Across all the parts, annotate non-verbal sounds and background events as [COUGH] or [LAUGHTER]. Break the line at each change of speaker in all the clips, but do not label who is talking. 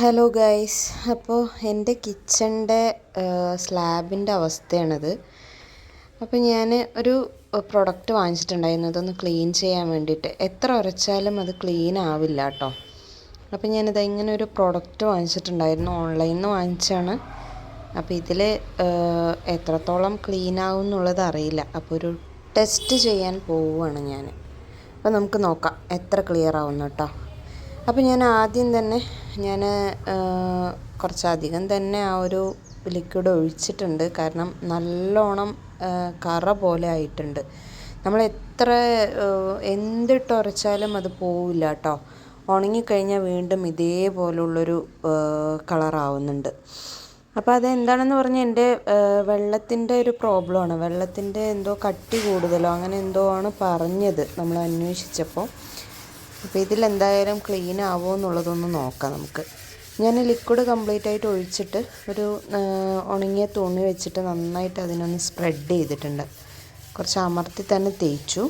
Hello guys അപ്പോൾ എന്റെ കിച്ചന്റെ സ്ലാബിന്റെ അവസ്ഥയാണത്. അപ്പോൾ ഞാൻ ഒരു പ്രൊഡക്റ്റ് വാങ്ങിച്ചിട്ടുണ്ടായിരുന്നു. അതൊന്ന് ക്ലീൻ ചെയ്യാൻ വേണ്ടിയിട്ട്. എത്ര ഉരച്ചാലും അത് ക്ലീൻ ആവില്ല കേട്ടോ അപ്പോൾ ഞാനിത് ഇങ്ങനെ ഒരു പ്രൊഡക്റ്റ് വാങ്ങിച്ചിട്ടുണ്ടായിരുന്നു. ഓൺലൈനിൽ നിന്ന് വാങ്ങിച്ചാണ് അപ്പോൾ ഇതിൽ എത്രത്തോളം ക്ലീൻ ആവും എന്നുള്ളത് അറിയില്ല. അപ്പോൾ ഒരു ടെസ്റ്റ് ചെയ്യാൻ പോവുകയാണ് ഞാൻ അപ്പോൾ നമുക്ക് നോക്കാം. എത്ര ക്ലിയർ ആവുന്നു കേട്ടോ അപ്പോൾ ഞാൻ ആദ്യം തന്നെ ഞാൻ കുറച്ചധികം തന്നെ ആ ഒരു ലിക്വിഡ് ഒഴിച്ചിട്ടുണ്ട്. കാരണം നല്ലോണം കറ പോലെ ആയിട്ടുണ്ട്. നമ്മൾ എത്ര എന്തിട്ട് ഉരച്ചാലും അത് പോവില്ല കേട്ടോ ഉണങ്ങിക്കഴിഞ്ഞാൽ വീണ്ടും ഇതേപോലുള്ളൊരു കളറാവുന്നുണ്ട് അപ്പോൾ അതെന്താണെന്ന് പറഞ്ഞാൽ എന്റെ വെള്ളത്തിന്റെ ഒരു പ്രോബ്ലമാണ് വെള്ളത്തിന്റെ എന്തോ കട്ടി കൂടുതലോ അങ്ങനെ എന്തോ ആണ് പറഞ്ഞത് നമ്മൾ അന്വേഷിച്ചപ്പോൾ അപ്പോൾ ഇതിലെന്തായാലും ക്ലീൻ ആവുമോ എന്നുള്ളതൊന്ന് നോക്കാം നമുക്ക്. ഞാൻ ലിക്വിഡ് കംപ്ലീറ്റ് ആയിട്ട് ഒഴിച്ചിട്ട് ഒരു ഉണങ്ങിയ തുണി വെച്ചിട്ട് നന്നായിട്ട് അതിനൊന്ന് സ്പ്രെഡ് ചെയ്തിട്ടുണ്ട്. കുറച്ച് അമർത്തി തന്നെ തേച്ചു.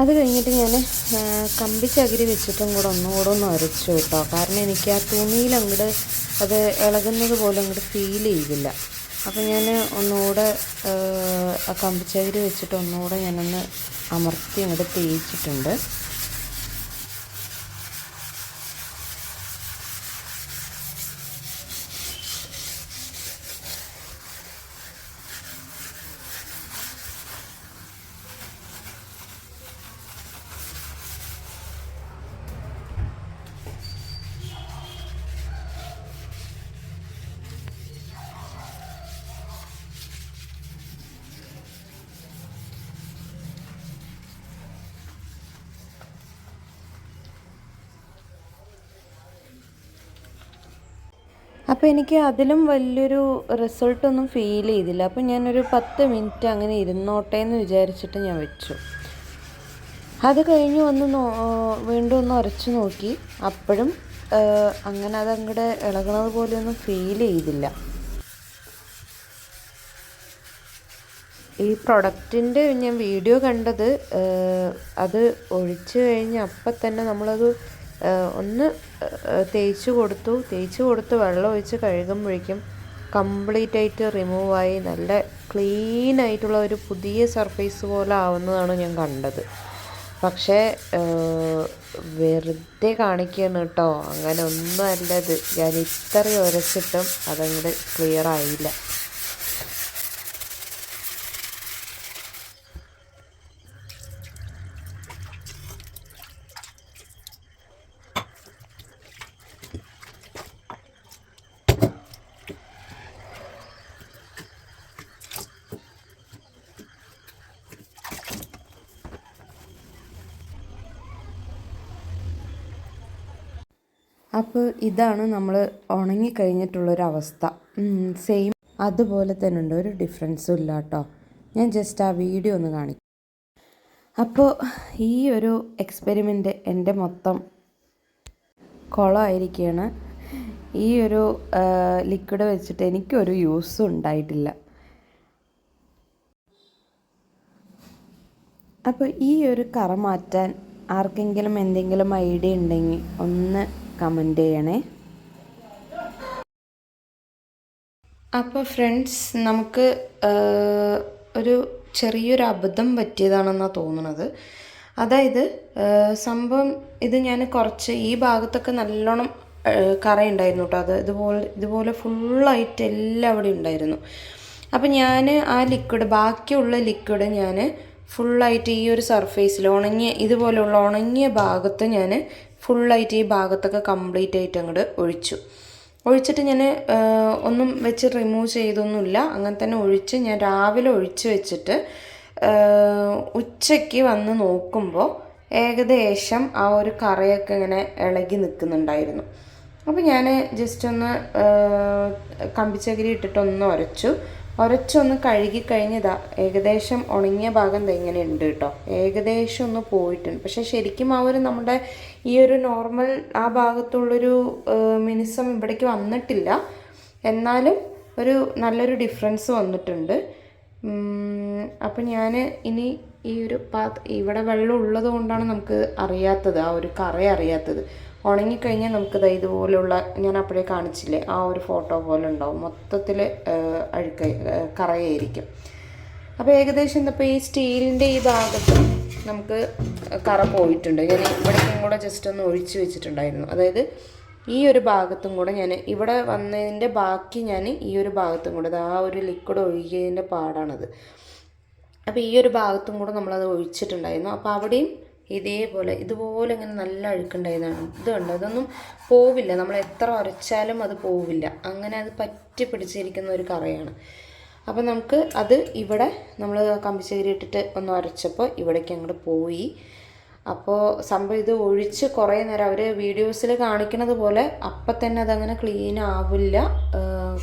അത് കഴിഞ്ഞിട്ട് ഞാൻ കമ്പി ചകിരി വെച്ചിട്ടും കൂടെ ഒന്നുകൂടെ ഒന്ന് ഉരച്ചു കേട്ടോ. കാരണം എനിക്ക് ആ തുണിയിൽ അങ്ങോട്ട് അത് ഇളകുന്നത് പോലെ അങ്ങോട്ട് ഫീൽ ചെയ്തില്ല. അപ്പോൾ ഞാൻ ഒന്നുകൂടെ ആ കമ്പിച്ചകിരി വെച്ചിട്ട് ഒന്നുകൂടെ ഞാനൊന്ന് അമർത്തി അങ്ങോട്ട് തേച്ചിട്ടുണ്ട്. അപ്പോൾ എനിക്ക് അതിലും വലിയൊരു റിസൾട്ടൊന്നും ഫീൽ ചെയ്തില്ല. അപ്പോൾ ഞാനൊരു പത്ത് മിനിറ്റ് അങ്ങനെ ഇരുന്നോട്ടെ എന്ന് വിചാരിച്ചിട്ട് ഞാൻ വെച്ചു. അത് കഴിഞ്ഞ് ഒന്ന് വീണ്ടും ഒന്ന് ഉരച്ചു നോക്കി. അപ്പോഴും അങ്ങനെ അതങ്ങടെ ഇളകണത് പോലെയൊന്നും ഫീൽ ചെയ്തില്ല. ഈ പ്രൊഡക്റ്റിന്റെ ഞാൻ വീഡിയോ കണ്ടത് അത് ഒഴിച്ചു കഴിഞ്ഞ് അപ്പം തന്നെ നമ്മളത് ഒന്ന് തേച്ച് കൊടുത്തു. തേച്ച് കൊടുത്ത് വെള്ളം ഒഴിച്ച് കഴുകുമ്പോഴേക്കും കംപ്ലീറ്റ് ആയിട്ട് റിമൂവ് ആയി നല്ല ക്ലീൻ ആയിട്ടുള്ള ഒരു പുതിയ സർഫേസ് പോലെ ആവുന്നതാണ് ഞാൻ കണ്ടത്. പക്ഷേ വെറുതെ കാണിക്കുകയാണ് കേട്ടോ. അങ്ങനെ ഒന്നും അല്ലത്. ഞാൻ ഇത്രയും ഉരച്ചിട്ടും അതങ്ങോട്ട് ക്ലിയർ ആയില്ല. അപ്പോൾ ഇതാണ് നമ്മൾ ഉണങ്ങിക്കഴിഞ്ഞിട്ടുള്ളൊരവസ്ഥ സെയിം അതുപോലെ തന്നെ ഉണ്ട് ഒരു ഡിഫറൻസും ഇല്ല കേട്ടോ ഞാൻ ജസ്റ്റ് ആ വീഡിയോ ഒന്ന് കാണിക്കും. അപ്പോൾ ഈ ഒരു എക്സ്പെരിമെന്റ് എന്റെ മൊത്തം കുളമായിരിക്കുകയാണ് ഈ ഒരു ലിക്വിഡ് വെച്ചിട്ട് എനിക്കൊരു യൂസും ഉണ്ടായിട്ടില്ല. അപ്പോൾ ഈ ഒരു കറ മാറ്റാൻ ആർക്കെങ്കിലും എന്തെങ്കിലും ഐഡിയ ഉണ്ടെങ്കിൽ ഒന്ന് കമന്റ് ചെയ്യണേ. അപ്പോൾ ഫ്രണ്ട്സ് നമുക്ക് ഒരു ചെറിയൊരു അബദ്ധം പറ്റിയതാണെന്നാണ് തോന്നുന്നത് അതായത് സംഭവം ഇത് ഞാൻ കുറച്ച് ഈ ഭാഗത്തൊക്കെ നല്ലോണം കറയുണ്ടായിരുന്നു കേട്ടോ. അത് ഇതുപോലെ ഇതുപോലെ ഫുള്ളായിട്ട് എല്ലാം അവിടെ ഉണ്ടായിരുന്നു. അപ്പം ഞാൻ ആ ലിക്വിഡ് ബാക്കിയുള്ള ലിക്വിഡ് ഞാൻ ഫുള്ളായിട്ട് ഈ ഒരു സർഫേസിൽ ഉണങ്ങിയ ഇതുപോലെയുള്ള ഉണങ്ങിയ ഭാഗത്ത് ഞാൻ ഫുള്ളായിട്ട് ഈ ഭാഗത്തൊക്കെ കംപ്ലീറ്റ് ആയിട്ട് അങ്ങോട്ട് ഒഴിച്ചു. ഒഴിച്ചിട്ട് ഞാൻ ഒന്നും വെച്ച് റിമൂവ് ചെയ്തൊന്നുമില്ല. അങ്ങനെ തന്നെ ഒഴിച്ച് ഞാൻ രാവിലെ ഒഴിച്ച് വെച്ചിട്ട് ഉച്ചയ്ക്ക് വന്ന് നോക്കുമ്പോൾ ഏകദേശം ആ ഒരു കറയൊക്കെ ഇങ്ങനെ ഇളകി നിൽക്കുന്നുണ്ടായിരുന്നു. അപ്പോൾ ഞാൻ ജസ്റ്റ് ഒന്ന് കമ്പിച്ചകിരി ഇട്ടിട്ടൊന്ന് ഉരച്ചു ഉരച്ചൊന്ന് കഴുകി കഴിഞ്ഞതാ. ഏകദേശം ഉണങ്ങിയ ഭാഗം ഇങ്ങനെ ഉണ്ട് കേട്ടോ ഏകദേശം ഒന്ന് പോയിട്ടുണ്ട്. പക്ഷെ ശരിക്കും ആ ഒരു നമ്മുടെ ഈ ഒരു നോർമൽ ആ ഭാഗത്തുള്ളൊരു മിനിസം ഇവിടേക്ക് വന്നിട്ടില്ല. എന്നാലും ഒരു നല്ലൊരു ഡിഫറൻസ് വന്നിട്ടുണ്ട്. അപ്പം ഞാൻ ഇനി ഈ ഒരു പാ ഇവിടെ വെള്ളം ഉള്ളത് കൊണ്ടാണ് നമുക്ക് അറിയാത്തത് ആ ഒരു കറ അറിയാത്തത്. ഉണങ്ങിക്കഴിഞ്ഞാൽ നമുക്കിത് ഇതുപോലെയുള്ള ഞാൻ അപ്പോഴേ കാണിച്ചില്ലേ ആ ഒരു ഫോട്ടോ പോലെ ഉണ്ടാവും. മൊത്തത്തിൽ അഴുക്ക കറയായിരിക്കും. അപ്പോൾ ഏകദേശം ഇന്നിപ്പോൾ ഈ സ്റ്റീലിന്റെ ഈ ഭാഗത്ത് നമുക്ക് കറ പോയിട്ടുണ്ട്. ഞാൻ ഇവിടേക്കും കൂടെ ജസ്റ്റ് ഒന്ന് ഒഴിച്ച് വെച്ചിട്ടുണ്ടായിരുന്നു. അതായത് ഈ ഒരു ഭാഗത്തും കൂടെ ഞാൻ ഇവിടെ വന്നതിന്റെ ബാക്കി ഞാൻ ഈ ഒരു ഭാഗത്തും കൂടെ ആ ഒരു ലിക്വിഡ് ഒഴുകിയതിന്റെ പാടാണത്. അപ്പോൾ ഈ ഒരു ഭാഗത്തും കൂടെ നമ്മളത് ഒഴിച്ചിട്ടുണ്ടായിരുന്നു. അപ്പോൾ അവിടെയും ഇതേപോലെ ഇതുപോലെ ഇങ്ങനെ നല്ല അഴുക്കുണ്ടായതാണ്. ഇത് കണ്ടോ? ഇതൊന്നും പോവില്ല. നമ്മൾ എത്ര ഉരച്ചാലും അത് പോവില്ല. അങ്ങനെ അത് പറ്റി പിടിച്ചിരിക്കുന്ന ഒരു കറയാണ്. അപ്പോൾ നമുക്ക് അത് ഇവിടെ നമ്മൾ കമ്പിച്ചേരി ഇട്ടിട്ട് ഒന്ന് ഉരച്ചപ്പോൾ ഇവിടേക്ക് അങ്ങോട്ട് പോയി. അപ്പോൾ സംഭവം ഇത് ഒഴിച്ച് കുറേ നേരം അവർ വീഡിയോസിൽ കാണിക്കുന്നത് പോലെ അപ്പം തന്നെ അതങ്ങനെ ക്ലീൻ ആവില്ല.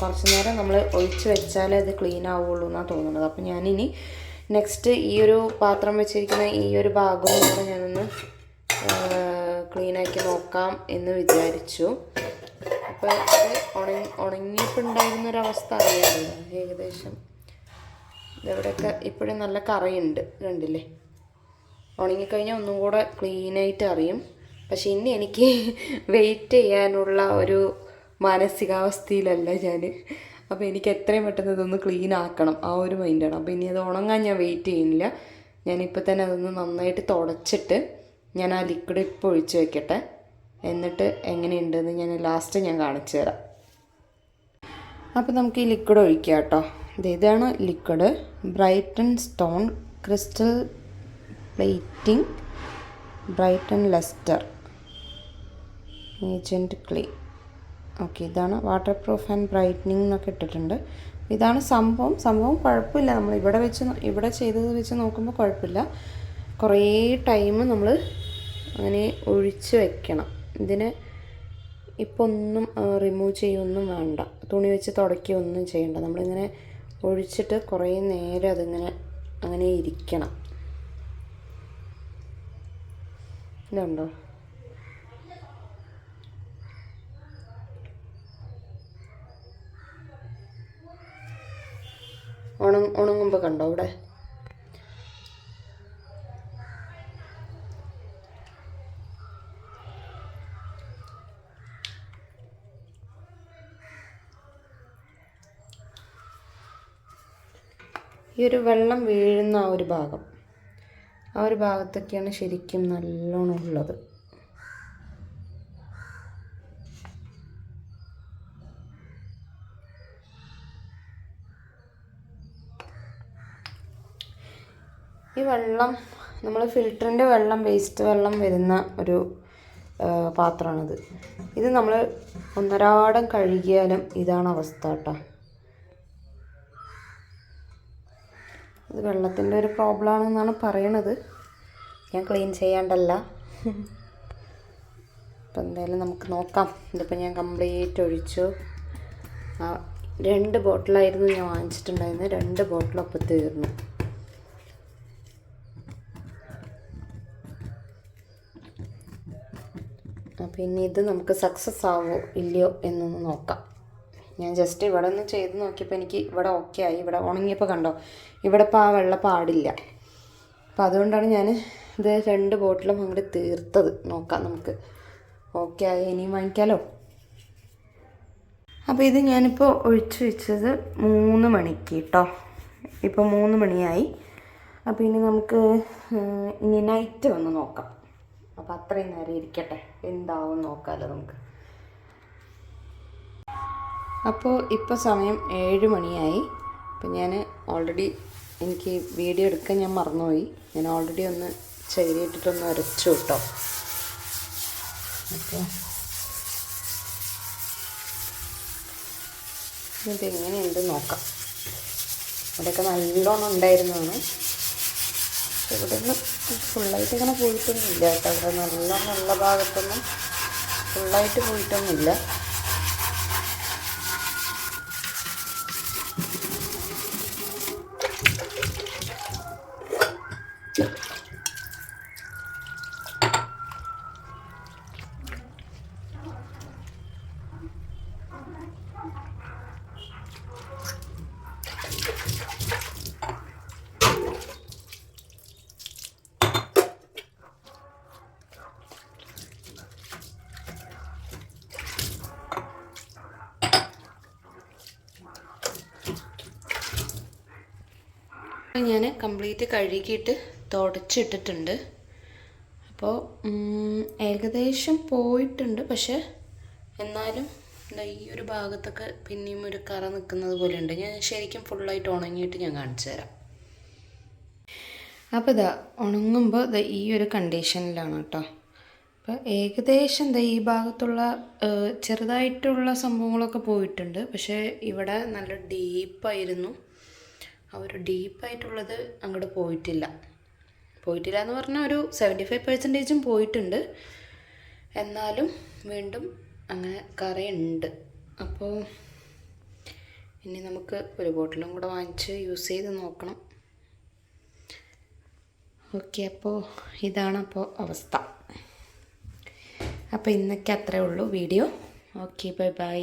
കുറച്ച് നേരം നമ്മൾ ഒഴിച്ച് വെച്ചാലേ അത് ക്ലീൻ ആവുള്ളൂ എന്നാണ് തോന്നുന്നത് അപ്പോൾ ഞാനിനി നെക്സ്റ്റ് ഈ ഒരു പാത്രം വെച്ചിരിക്കുന്ന ഈ ഒരു ഭാഗവും കൂടെ ഞാനൊന്ന് ക്ലീനാക്കി നോക്കാം എന്ന് വിചാരിച്ചു. അപ്പോൾ അത് ഉണങ്ങി ഉണങ്ങിയപ്പോൾ അറിയാമല്ലോ ഏകദേശം ഇതെവിടെയൊക്കെ ഇപ്പോഴും നല്ല കറയുണ്ട് കണ്ടില്ലേ? ഉണങ്ങിക്കഴിഞ്ഞാൽ ഒന്നും കൂടെ ക്ലീനായിട്ട് അറിയും. പക്ഷെ ഇനി എനിക്ക് [LAUGHS] വെയിറ്റ് ചെയ്യാനുള്ള ഒരു മാനസികാവസ്ഥയിലല്ല ഞാൻ അപ്പോൾ എനിക്ക് എത്രയും പെട്ടെന്ന് ഇതൊന്ന് ക്ലീൻ ആക്കണം. ആ ഒരു മൈൻഡാണ് അപ്പോൾ ഇനി അത് ഉണങ്ങാൻ ഞാൻ വെയിറ്റ് ചെയ്യുന്നില്ല. ഞാനിപ്പോൾ തന്നെ അതൊന്ന് നന്നായിട്ട് തുടച്ചിട്ട് ഞാൻ ആ ലിക്വിഡ് ഇപ്പോൾ ഒഴിച്ച് വെക്കട്ടെ. എന്നിട്ട് എങ്ങനെയുണ്ടെന്ന് ഞാൻ ലാസ്റ്റ് ഞാൻ കാണിച്ചു തരാം. അപ്പോൾ നമുക്ക് ഈ ലിക്വിഡ് ഒഴിക്കാം കേട്ടോ. ഇത് ഇതാണ് liquid brighten stone crystal plating brighten lustre agent ക്ലീ ഓക്കെ ഇതാണ് വാട്ടർ പ്രൂഫ് ആൻഡ് ബ്രൈറ്റനിങ് എന്നൊക്കെ ഇട്ടിട്ടുണ്ട്. ഇതാണ് സംഭവം. സംഭവം കുഴപ്പമില്ല. നമ്മൾ ഇവിടെ വെച്ച് ഇവിടെ ചെയ്തത് വെച്ച് നോക്കുമ്പോൾ കുഴപ്പമില്ല. കുറേ ടൈം നമ്മൾ അങ്ങനെ ഒഴിച്ച് വെക്കണം. ഇതിന് ഇപ്പോൾ ഒന്നും റിമൂവ് ചെയ്യൊന്നും വേണ്ട. തുണി വെച്ച് തുടയ്ക്കുകയൊന്നും ചെയ്യണ്ട. നമ്മളിങ്ങനെ ഒഴിച്ചിട്ട് കുറേ നേരം അതിങ്ങനെ അങ്ങനെ ഇരിക്കണം. ഇതുണ്ടോ? ഉണ ഉണങ്ങുമ്പോൾ കണ്ടോ അവിടെ? ഈ ഒരു വെള്ളം വീഴുന്ന ആ ഒരു ഭാഗം. ആ ഒരു ഭാഗത്തൊക്കെയാണ് ശരിക്കും നല്ലോണം ഉള്ളത്. ഈ വെള്ളം നമ്മൾ ഫിൽറ്ററിന്റെ വെള്ളം വേസ്റ്റ് വെള്ളം വരുന്ന ഒരു പാത്രമാണിത്. ഇത് നമ്മൾ ഒന്നരാടം കഴുകിയാലും ഇതാണ് അവസ്ഥ കേട്ടോ. ഇത് വെള്ളത്തിന്റെ ഒരു പ്രോബ്ലം ആണെന്നാണ് പറയണത്. ഞാൻ ക്ലീൻ ചെയ്യാണ്ടല്ല. അപ്പം എന്തായാലും നമുക്ക് നോക്കാം. ഇതിപ്പോൾ ഞാൻ കംപ്ലീറ്റ് ഒഴിച്ചു. രണ്ട് ബോട്ടിലായിരുന്നു ഞാൻ വാങ്ങിച്ചിട്ടുണ്ടായിരുന്നത്. രണ്ട് ബോട്ടിലൊപ്പം തീർന്നു. അപ്പോൾ ഇനി ഇത് നമുക്ക് സക്സസ് ആവോ ഇല്ലയോ എന്നൊന്ന് നോക്കാം. ഞാൻ ജസ്റ്റ് ഇവിടെ ഒന്ന് ചെയ്ത് നോക്കിയപ്പോൾ എനിക്ക് ഇവിടെ ഓക്കെ ആയി. ഇവിടെ ഉണങ്ങിയപ്പോൾ കണ്ടോ? ഇവിടെ ഇപ്പോൾ ആ വെള്ളം പാടില്ല. അപ്പം അതുകൊണ്ടാണ് ഞാൻ ഇത് രണ്ട് ബോട്ടിലും അങ്ങോട്ട് തീർത്തത്. നോക്കാം നമുക്ക്. ഓക്കെ ആയി. ഇനിയും വാങ്ങിക്കാമല്ലോ അപ്പോൾ ഇത് ഞാനിപ്പോൾ ഒഴിച്ചു വെച്ചത് മൂന്ന് മണിക്ക് കേട്ടോ ഇപ്പോൾ മൂന്ന് മണിയായി. അപ്പോൾ ഇനി നമുക്ക് ഇനി നൈറ്റ് വന്ന് നോക്കാം. അപ്പോൾ അത്രയും നേരം ഇരിക്കട്ടെ. എന്താവും നോക്കാമല്ലോ നമുക്ക്. അപ്പോൾ ഇപ്പോൾ സമയം ഏഴ് മണിയായി. അപ്പോൾ ഞാൻ ഓൾറെഡി എനിക്ക് വീഡിയോ എടുക്കാൻ ഞാൻ മറന്നുപോയി. ഞാൻ ഓൾറെഡി ഒന്ന് ചകിരിയിട്ടിട്ടൊന്ന് അരച്ചു കേട്ടോ. അപ്പോൾ ഇതെങ്ങനെയുണ്ട് നോക്കാം. അവിടെയൊക്കെ നല്ലോണം ഉണ്ടായിരുന്നതാണ്. ഇവിടെ നിന്ന് ഫുള്ളായിട്ട് ഇങ്ങനെ പോയിട്ടൊന്നുമില്ല കേട്ടോ. ഇവിടെ നല്ല നല്ല ഭാഗത്തൊന്നും ഫുള്ളായിട്ട് പോയിട്ടൊന്നുമില്ല. ഞാൻ കംപ്ലീറ്റ് കഴുകിയിട്ട് തുടച്ചിട്ടിട്ടുണ്ട്. അപ്പോൾ ഏകദേശം പോയിട്ടുണ്ട്. പക്ഷെ എന്നാലും ഈ ഒരു ഭാഗത്തൊക്കെ പിന്നെയും ഒരു കറ നിൽക്കുന്നത് ഉണ്ട് ഞാൻ ശരിക്കും ഫുള്ളായിട്ട് ഉണങ്ങിയിട്ട് ഞാൻ കാണിച്ചു തരാം. അപ്പോൾ ഇതാ ഉണങ്ങുമ്പോൾ ദാ ഈ ഒരു കണ്ടീഷനിലാണ് കേട്ടോ. അപ്പോൾ ഏകദേശം ദാ ഈ ഭാഗത്തുള്ള ചെറുതായിട്ടുള്ള സംഭവങ്ങളൊക്കെ പോയിട്ടുണ്ട്. പക്ഷേ ഇവിടെ നല്ല ഡീപ്പായിരുന്നു. ആ ഒരു ഡീപ്പായിട്ടുള്ളത് അങ്ങോട്ട് പോയിട്ടില്ല. പോയിട്ടില്ല എന്ന് പറഞ്ഞാൽ ഒരു സെവന്റി ഫൈവ് പെർസെന്റേജും പോയിട്ടുണ്ട്. എന്നാലും വീണ്ടും അങ്ങനെ കറയുണ്ട്. അപ്പോൾ ഇനി നമുക്ക് ഒരു ബോട്ടിലും കൂടെ വാങ്ങിച്ച് യൂസ് ചെയ്ത് നോക്കണം. ഓക്കെ അപ്പോൾ ഇതാണ് അപ്പോൾ അവസ്ഥ. അപ്പോൾ ഇന്നൊക്കെ അത്രേ ഉള്ളൂ വീഡിയോ. Okay bye bye.